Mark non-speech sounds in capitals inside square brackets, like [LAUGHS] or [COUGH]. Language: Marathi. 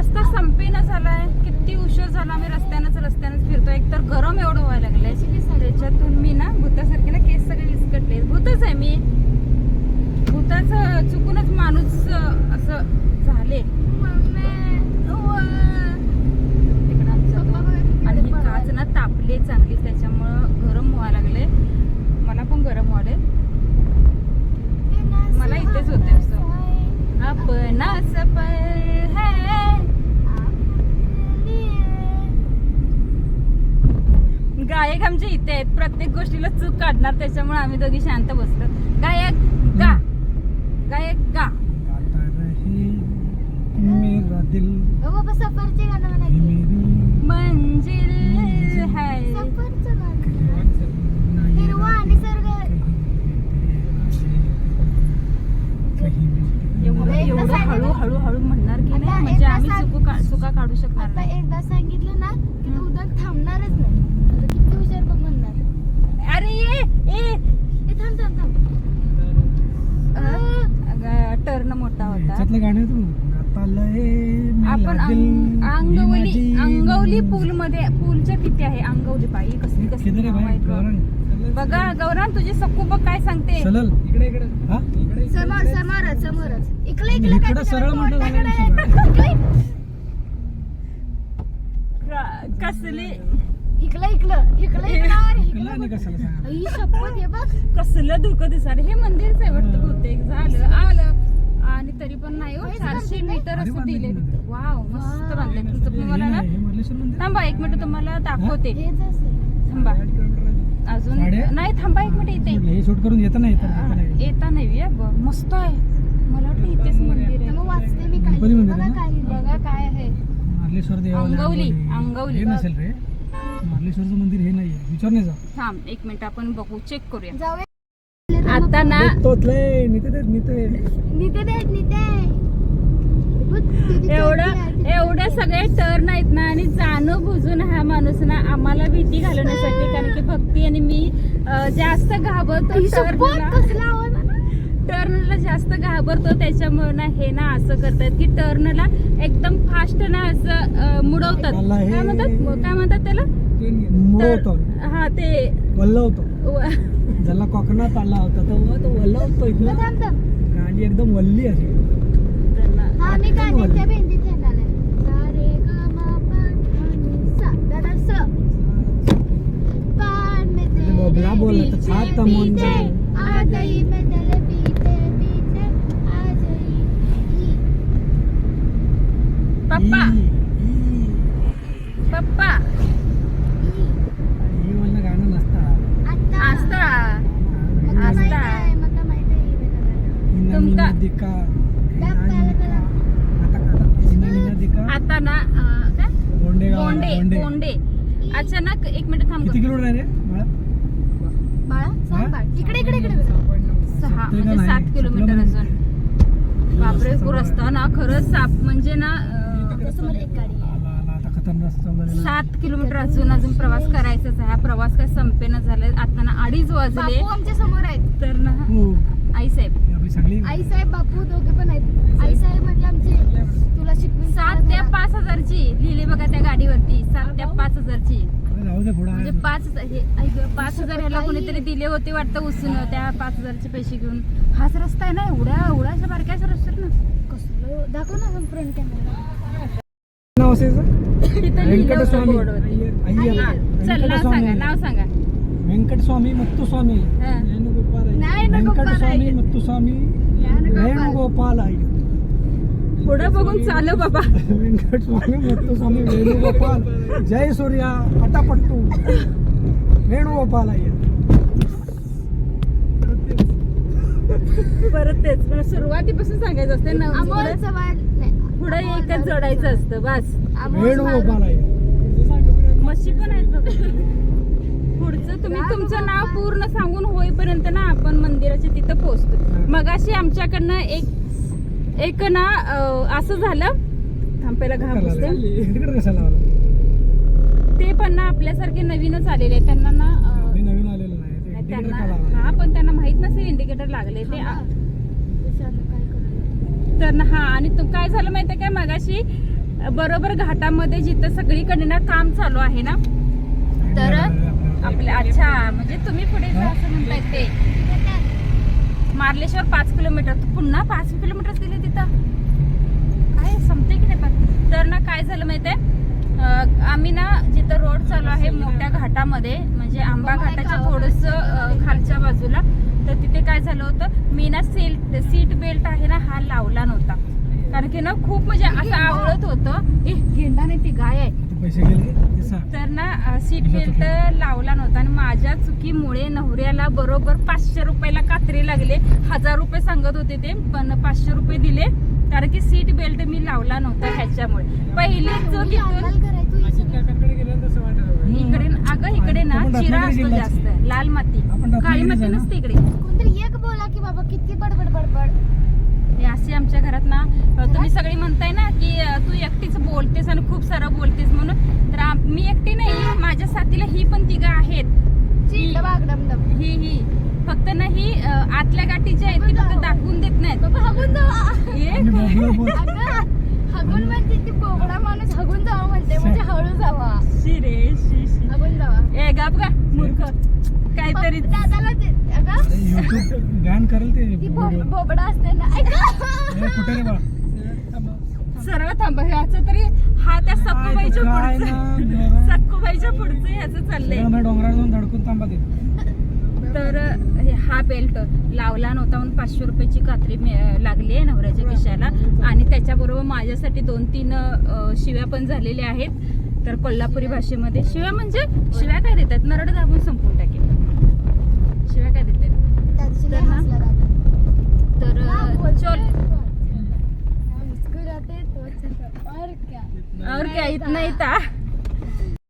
रस्ता संपेना झालाय. किती उशीर झाला आम्ही रस्त्यानंच रस्त्यानंच फिरतो एक तर गरम एवढं व्हायला लागलंय. त्याच्यातून मी ना भूतासारखे ना केस सगळे विस्कटले. भूतच आहे मी. भूताचं चुकूनच माणूस असं झाले. आणि ही काच ना तापली चांगली त्याच्यामुळं गरम व्हायला लागले मला पण गरम व्हायले मला इथेच होते. असं आपण असं पल है गायक आमच्या इथे आहेत. प्रत्येक गोष्टीला चूक काढणार त्याच्यामुळे आम्ही दोघी शांत बसलो. गायक गा. गायक गा. मेरा दिल सफरचे गाणं म्हणायचं. मंजिल है. सफरचं गाणं. हिरवा निसर्ग एवढं हळू हळू हळू म्हणणार की नाही? म्हणजे आम्ही चुका काढू शकणार नाही. एकदा सांगितलं ना की तू उद्या थांबणारच नाही आता किती हुशार बघ म्हणणार अरे ये ए ए थांब थांब थांब टर्न मोठा होता. याच्यातलं गाणं आहे तू गाता लय मेरा आपण अंग- अंगवली अंगवली. पूल मध्ये पूलच्या तिथे आहे? अंगवली बाई कसली कसली नावं आहेत बघ. गौरान तुझी सक्कू बघ काय सांगते. सलल. इकडे इकडे. हा? समोर समोरच समोरच. इकडे इकडे सरळ म्हटलं क- कसली? इकडे इकडे. इकडे इकडे कला नाही कशाला सांगा. आई शपथ हे बघ. कसलं धुकं दिसार हे मंदिरच आहे वाटतं बहुतेक. झालं आलं. आणि तरी पण नाही हो चारशे नाही? मीटर असं दिले. वाव मस्त. बांधले तुमचं तुम्हाला ना नाही, थांबा एक मिनिट तुम्हाला दाखवते. हेच असेल थांबा. अजून? नाही थांबा एक मिनिट इथे. हे शूट करून येतं नाही तर येता नाही. मस्त आहे. मला वाटलं इथेच मंदिर आहे. मग वाचते मी मंदिर बघा? काय. बघा काय आहे. अंगवली, अंगवली. हे नसेल रे. मार्लेश्वरचं मंदिर हे नाहीये. विचार नाही जा. थांब एक मिनिट आपण बघू चेक करूया. आता ना तोच लय निते ते निते निते एवढं एवढे. सगळे टर्न आहेत ना आणि जाणं बुजून हा माणूस ना आम्हाला भीती घालवण्यासाठी कारण की भक्ती आणि मी जास्त घाबरतो टर्नला जास्त घाबरतो त्याच्यामुळे ना हे ना असं करतात की टर्नला एकदम फास्ट ना असं मुडवतात. हे- काय म्हणतात? काय म्हणतात त्याला? हा ते वल्लवतो व- ज्याला कोकणात आला होता तो वल्लवतो. गाडी एकदम वल्ली अशी त्यांना- गाण्याच्या भेंडीत येणार आहे. मा, स. बोबला बोल आता तमोन आ गई मैं आ गई. पप्पा पप्पा ही म्हणलं गाणं नसतं आता. असता मका असता. माहीत आहे, मका माहीत आहे, हे गाणं. हिना तुमका- मिना दिका हिना दाखवायला मिना- त्याला. आता का हिना मिना दिका आता ना अं, काय गोंडे अचानक एक मिनिट थांब किती किलोमीटर आहे? रे बाळा बाळा सांग बाळ. इकडे इकडे इकडे. सहा ते म्हणजे? सात किलोमीटर अजून. बापरे तो रस्ता ना. खरंच साप म्हणजे ना. सात किलोमीटर अजून अजून प्रवास करायचाच आहे. हा प्रवास काय संपेना झालाय. आता ना अडीच वाजले. बापू आमच्यासमोर आहेत. तर ना हो. आई साहेब. आई साहेब बापू दोघे पण आहेत. आई साहेब म्हणजे आमचे तुला शिकवी सात त्या पाच हजारची. बघा त्या गाडीवरती सात त्या पाच हजारची. म्हणजे पाच हे पाच हजार ह्याला कोणीतरी दिले होते वाटतं उचलून त्या पाच हजारचे पैसे घेऊन. हाच रस्ता आहे ना एवढ्या एवढ्याशा बारक्याचा रस्ता ना. कसलं? दाखव ना फ्रंट कॅमेरा नाव सांगा नाव सांगा. हा. नको वेंकटस्वामी मुत्तुस्वामी. वेणुगोपाल अय्यर पुढं बघून चालू बाबा. वेंकटस्वामी मुत्तुस्वामी वेणुगोपाल. जय सूर्या अटापट्टू. वेणुगोपाल अय्यर परत तेच. पण सुरुवातीपासून सांगायचं असते ना अमोल पुढे- चव्हाण. नाही, पुढे अमोल एकच जोडायचं असतं बस. अमोल वेणुगोपाल म्हशी पण आहेत बघा. पुढचं तुम्ही तुमचं नाव पूर्ण सांगून होईपर्यंत ना आपण मंदिराच्या तिथं पोहोचतो. मगाशी आमच्याकडनं एक एक ना असं झालं. थांबायला घाम ते पण ना आपल्यासारखे नवीनच आलेले आहेत. त्यांना ना नवीन आलेलो नाही. त्यांना? हा पण त्यांना माहीत नसेल इंडिकेटर लागले ते. तर ना हा आणि तू काय झालं माहितीये काय? मगाशी बरोबर घाटामध्ये जिथं सगळीकडे ना काम चालू आहे ना तर आपल्या अच्छा म्हणजे तुम्ही पुढे जा असं म्हणताय ते. मार्लेश्वर पाच किलोमीटर. तू पुन्हा पाच किलोमीटर दिले तिथं? काय संपते की नाही पण? तर ना काय झालं माहितीये? आम्ही ना जिथं रोड चालू आहे मोठ्या घाटामध्ये म्हणजे आंबा घाटाच्या थोडस खालच्या बाजूला तर तिथे काय झालं होतं? मी ना सीट सीट बेल्ट आहे ना हा लावला नव्हता. कारण की ना खूप म्हणजे असं आवडत होतं. गेंडा नाही ती गाय आहे. तर ना सीट बेल्ट लावला नव्हता आणि माझ्या चुकीमुळे नवऱ्याला बरोबर पाचशे रुपयाला कात्री लागले. हजार रुपये सांगत होते ते पण पाचशे रुपये दिले. कारण की सीट बेल्ट मी लावला नव्हता ह्याच्यामुळे. पहिली जो इकडे अगं इकडे ना चिरा असतो जास्त. लाल माती. काळी माती? नसते इकडे. कोणतरी एक बोला की बाबा किती बडबड बडबड. हे असे आमच्या घरात ना तुम्ही सगळी म्हणताय ना की तू एकटीच बोलतेस आणि खूप सारं बोलतेस म्हणून. तर मी एकटी नाही माझ्या साथीला ही पण तिघं आहेत. ही ही फक्त ना ही आतल्या गाठीची आहेत ती फक्त दाखवून देत नाहीत. हगून म्हणते ती बोबडा माणूस हगून जावा म्हणते म्हणजे हळू जावा. शी रे शी शी. हगून जावा. ए गाप का मूर्ख. काहीतरी दादाला ते अगं अरे युट्यूब गाण करेल ते ती बो- व्हिडिओ. बोबडा असते ना. ऐक. ए, कुठे रे बा? सर्व थांबा ह्याचं तरी हा त्या सक्कूबाईच्या काय ना, [LAUGHS] पुढचं जोरात. सक्कूबाईच्या पुढचं ह्याचं चाललंय. सगळं डोंगरावर जाऊन धडकून थांबा ते. तर हे हा बेल्ट लावला नव्हता म्हणून पाचशे रुपयाची कात्री मे- लागली आहे नवऱ्याच्या खिशाला. आणि त्याच्याबरोबर माझ्यासाठी दोन तीन अ, शिव्या पण झालेल्या आहेत. तर कोल्हापुरी भाषेमध्ये शिव्या म्हणजे शिव्या काय देतात? नरड दाबून संपून टाकेल. शिव्या काय देतात? त्याची ना? हसला चल. और क्या? और क्या इतना ही था.